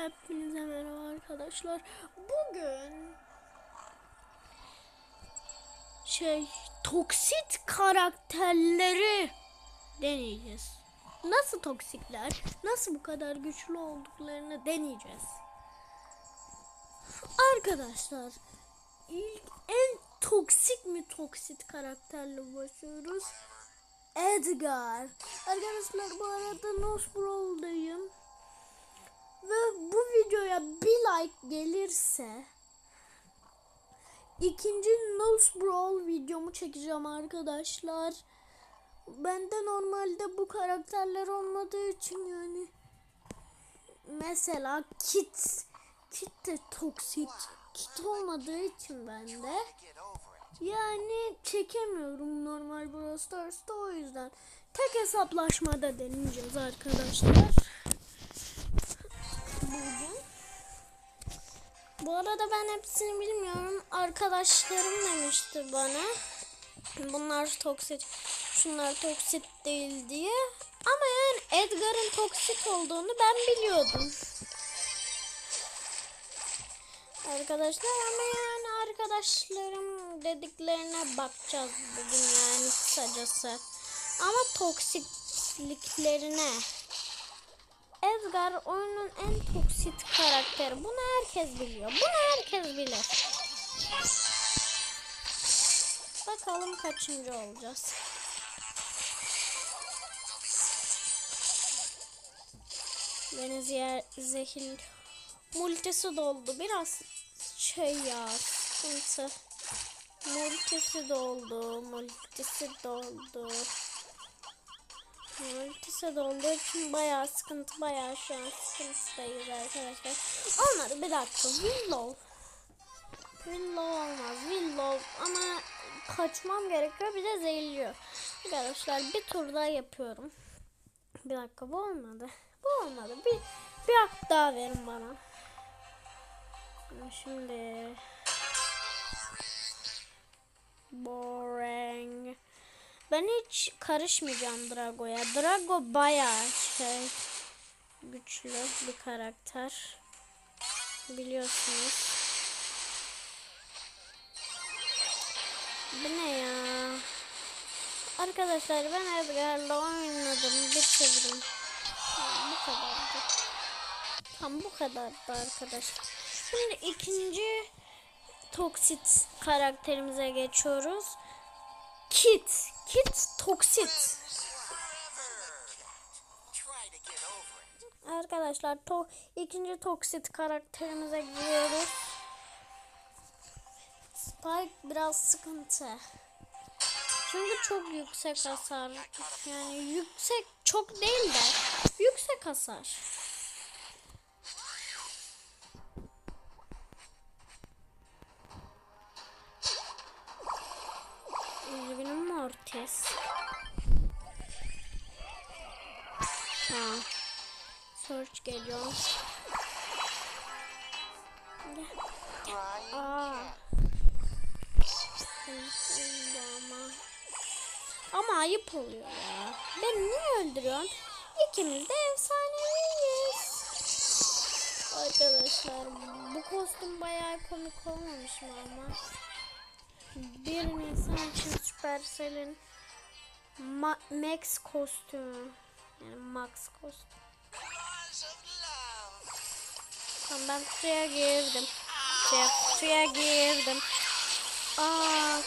Hepinize merhaba arkadaşlar. Bugün şey toksit karakterleri deneyeceğiz. Nasıl toksikler, nasıl bu kadar güçlü olduklarını deneyeceğiz. Arkadaşlar ilk en toksik mi toksit karakterle başlıyoruz. Edgar. Arkadaşlar bu arada Nosbro'dayım. Ve bu videoya bir like gelirse ikinci Nose Brawl videomu çekeceğim arkadaşlar. Bende normalde bu karakterler olmadığı için yani mesela Kit Kit de toksik Kit olmadığı için bende yani çekemiyorum normal Brawl Stars'ta o yüzden tek hesaplaşmada deneyeceğiz arkadaşlar bugün. Bu arada ben hepsini bilmiyorum. Arkadaşlarım demişti bana. Bunlar toksit, şunlar toksit değil diye. Ama yani Edgar'ın toksit olduğunu ben biliyordum. Arkadaşlar ama yani arkadaşlarım dediklerine bakacağız bugün yani kısacası. Ama toksikliklerine. Edgar oyunun en toksit karakteri. Bunu herkes biliyor. Bunu herkes bilir. Bakalım kaçıncı olacağız. Beni zehir multisi doldu. Biraz şey ya sıkıntı. Multisi doldu. Multisi doldu. Multisi dolduğu için bayağı sıkıntı bayağı şu an sıkıntıdayız arkadaşlar. Olmadı bir dakika Willow. Willow olmaz Willow ama kaçmam gerekiyor bir de zehirliyor. Arkadaşlar bir tur daha yapıyorum. Bir dakika bu olmadı. Bu olmadı. Bir, bir hak daha verin bana. Şimdi boring. Ben hiç karışmayacağım Drago'ya. Drago bayağı şey güçlü bir karakter. Biliyorsunuz. Bu ne ya? Arkadaşlar ben Edgar'la oynadım. Bitirdim. Bu kadardı. Tam bu kadardı arkadaşlar. Şimdi ikinci toksit karakterimize geçiyoruz. Kit. Kit toksit. Arkadaşlar to ikinci toksit karakterimize gidiyoruz. Spike biraz sıkıntı. Çünkü çok yüksek hasar. Yani yüksek çok değil de yüksek hasar. Mortis. Ha. Search geliyor. Ama. Ama ayıp oluyor ya. Ben niye öldürüyorum? İkimiz de efsaneviyiz. Arkadaşlar bu kostüm bayağı komik olmamış mı ama? 1 Nisan için Supercell'in Ma Max kostümü. Yani Max kostüm. Tamam ben kutuya girdim. Kutuya, kutuya girdim. Aa,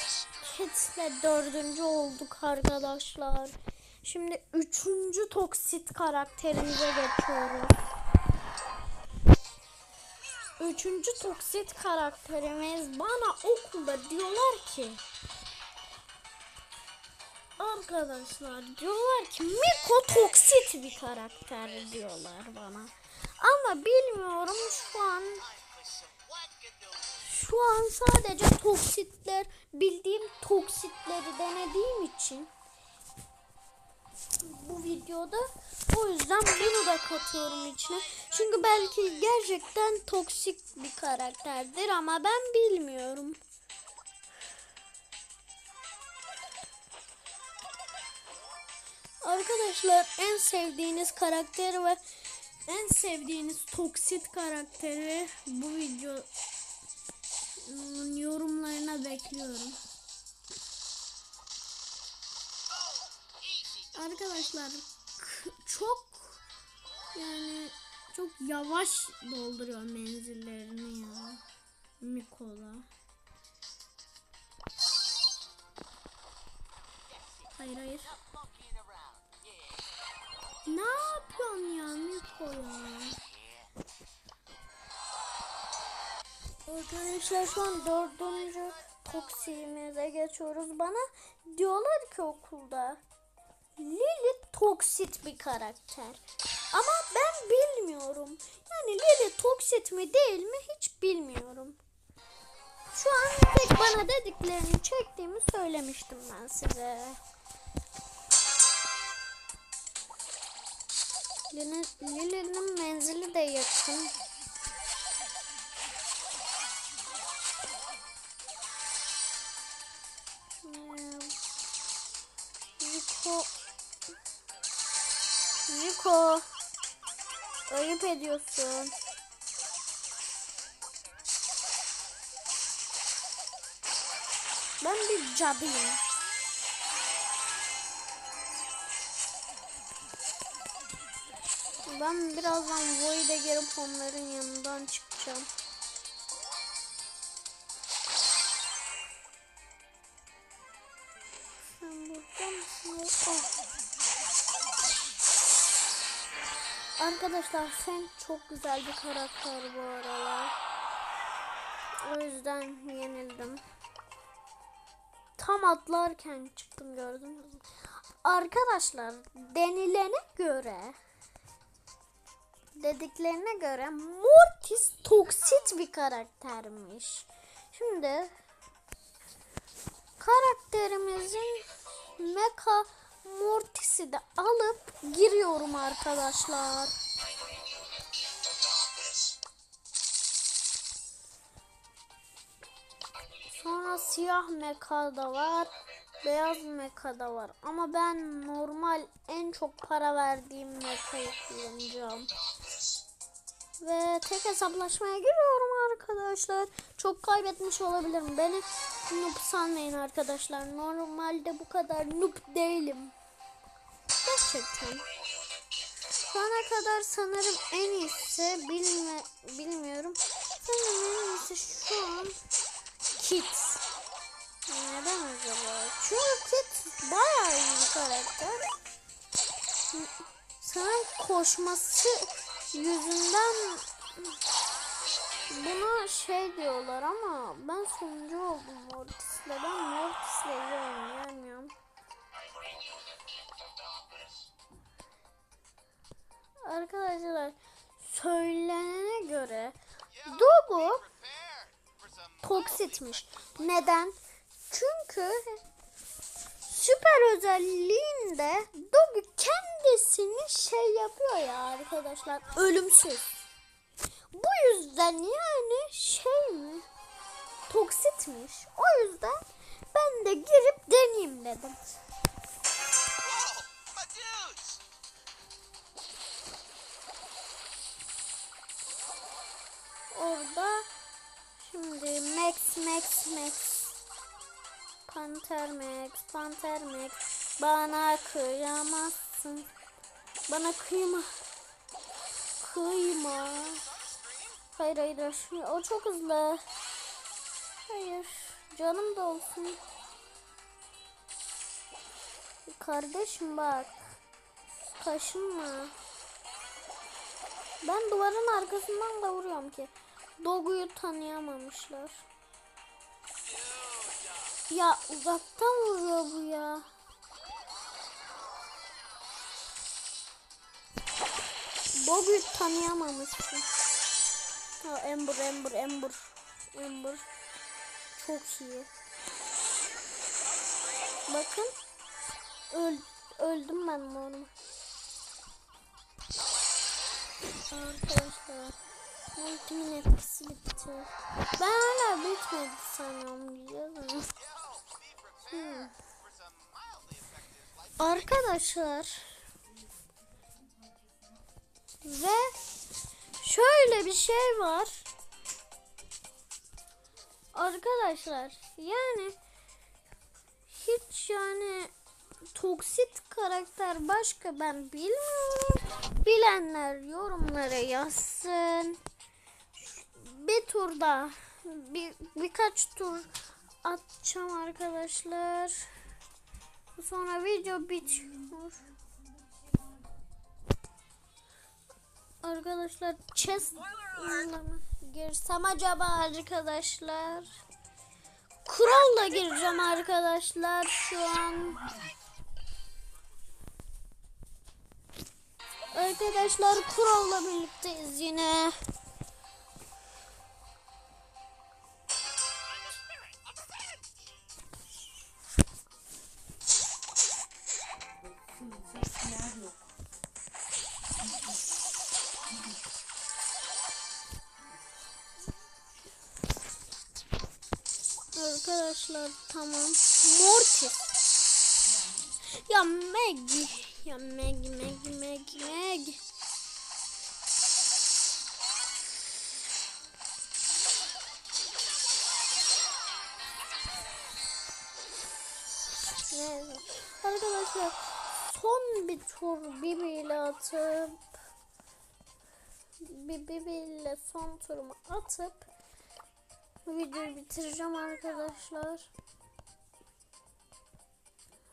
Kids'le dördüncü olduk arkadaşlar. Şimdi üçüncü toksit karakterimize geçiyoruz. Üçüncü toksit karakterimiz bana okulda diyorlar ki Arkadaşlar diyorlar ki Miko toksit bir karakter diyorlar bana. Ama bilmiyorum şu an şu an sadece toksitler bildiğim toksitleri denediğim için bu videoda o yüzden bunu da katıyorum içine. Çünkü belki gerçekten toksik bir karakterdir ama ben bilmiyorum. Arkadaşlar en sevdiğiniz karakter ve en sevdiğiniz toksit karakteri bu video yorumlarına bekliyorum. Arkadaşlar çok yani çok yavaş dolduruyor menzillerini ya. Mikola. Hayır hayır. Ne yapıyorsun ya Miko ya? Arkadaşlar şu an dördüncü toksiğimize geçiyoruz. Bana diyorlar ki okulda Lily toksit bir karakter. Ama ben bilmiyorum. Yani Lily toksit mi değil mi hiç bilmiyorum. Şu an tek bana dediklerini çektiğimi söylemiştim ben size. Lili- Lily'nin menzili de yakın. Hmm. Rico Rico Ayıp ediyorsun. Ben bir cadıyım. Ben birazdan Void'e gelip onların yanından çıkacağım. Sen burada mısın? Oh. Arkadaşlar sen çok güzel bir karakter bu aralar. O yüzden yenildim. Tam atlarken çıktım gördünüz mü? Arkadaşlar denilene göre dediklerine göre Mortis toksit bir karaktermiş. Şimdi karakterimizin Mecha Mortis'i de alıp giriyorum arkadaşlar. Sonra siyah mecha da var. Beyaz mecha da var. Ama ben normal en çok para verdiğim mecha'yı kullanacağım. Ve tek hesaplaşmaya giriyorum arkadaşlar. Çok kaybetmiş olabilirim. Beni noob sanmayın arkadaşlar. Normalde bu kadar noob değilim. Gerçekten. Şu ana kadar sanırım en iyisi bilme, bilmiyorum. Sanırım en iyisi şu an Kit. Neden acaba? Çünkü Kit bayağı iyi bir karakter. Sanırım koşması yüzünden buna şey diyorlar ama ben sonuncu oldum Mortis'le. Ben Mortis'le oynayamıyorum. Arkadaşlar söylenene göre Dogu toksitmiş. Neden? Çünkü süper özelliğinde Dogu kendisini şey yapıyor ya arkadaşlar ölümsüz. Bu yüzden yani şey mi? Toksitmiş. O yüzden ben de girip deneyeyim dedim. Orada şimdi Max Max Max Panter Max Panter Max. Bana kıyamazsın. Bana kıyma. Kıyma. Hayır hayır hayır. o çok hızlı. Hayır. Canım da olsun. Kardeşim bak. Kaşınma ben duvarın arkasından da vuruyorum ki. Dogu'yu tanıyamamışlar. Ya uzaktan vuruyor bu ya. Dogu'yu tanıyamamışsın. Ha, Ember, Ember, Ember. Ember. Çok iyi. Bakın. Öl, öldüm ben normal. Arkadaşlar ultimin etkisi bitti. Ben hala bitmedi sanıyorum diyeceğiz ama. Arkadaşlar ve şöyle bir şey var. Arkadaşlar yani hiç yani toksit karakter başka ben bilmiyorum. Bilenler yorumlara yazsın. Bir turda bir birkaç tur atacağım arkadaşlar. Sonra video bitiyor. Arkadaşlar chest girsem acaba arkadaşlar? Kuralla gireceğim arkadaşlar şu an. Arkadaşlar kuralla birlikteyiz yine. Arkadaşlar tamam. Mortis. Ya Meg. Ya Meg Meg Meg Meg. Neyse. Arkadaşlar son bir tur bibiyle atıp bir bibiyle son turumu atıp videoyu bitireceğim arkadaşlar.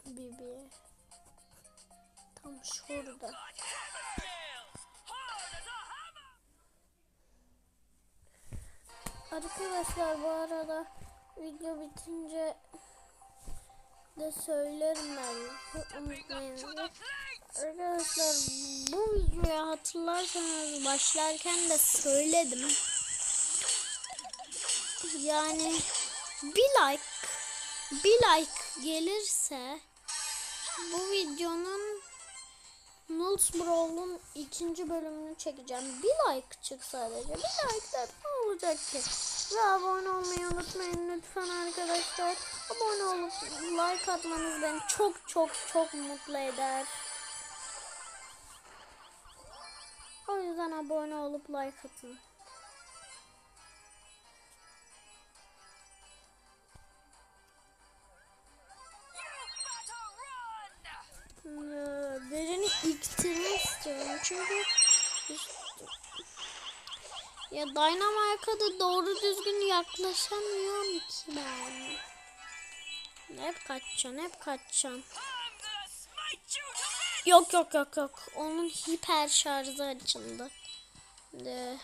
Bibi tam şurada. Arkadaşlar bu arada video bitince de söylerim ben. Unutmayın. Arkadaşlar bu videoyu hatırlarsanız başlarken de söyledim. Yani bir like bir like gelirse bu videonun Nulls Brawl'un ikinci bölümünü çekeceğim. Bir like çık sadece. Bir like de ne olacak ki? Ve abone olmayı unutmayın lütfen arkadaşlar. Abone olup like atmanız beni çok çok çok mutlu eder. O yüzden abone olup like atın. Birini iktirmek istiyorum çünkü ya Dynamite'a da doğru düzgün yaklaşamıyorum ki ben. Hep kaçacaksın, hep kaçacaksın. Yok yok yok yok. Onun hiper şarjı açıldı. De.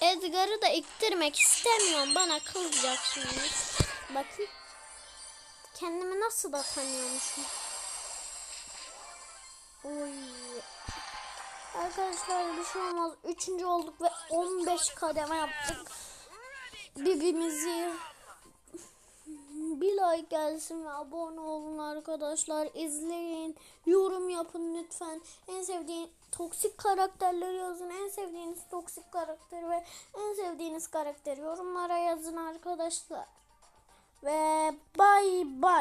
Edgar'ı da iktirmek istemiyorum. Bana kızacak şimdi. Bakın. Kendimi nasıl da tanıyormuşum. Oy. Arkadaşlar bir şey olmaz. Üçüncü olduk ve 15 kademe yaptık. Birbirimizi bir like gelsin ve abone olun arkadaşlar. İzleyin. Yorum yapın lütfen. En sevdiğin toksik karakterleri yazın. En sevdiğiniz toksik karakteri ve en sevdiğiniz karakteri yorumlara yazın arkadaşlar. Ve bay bay.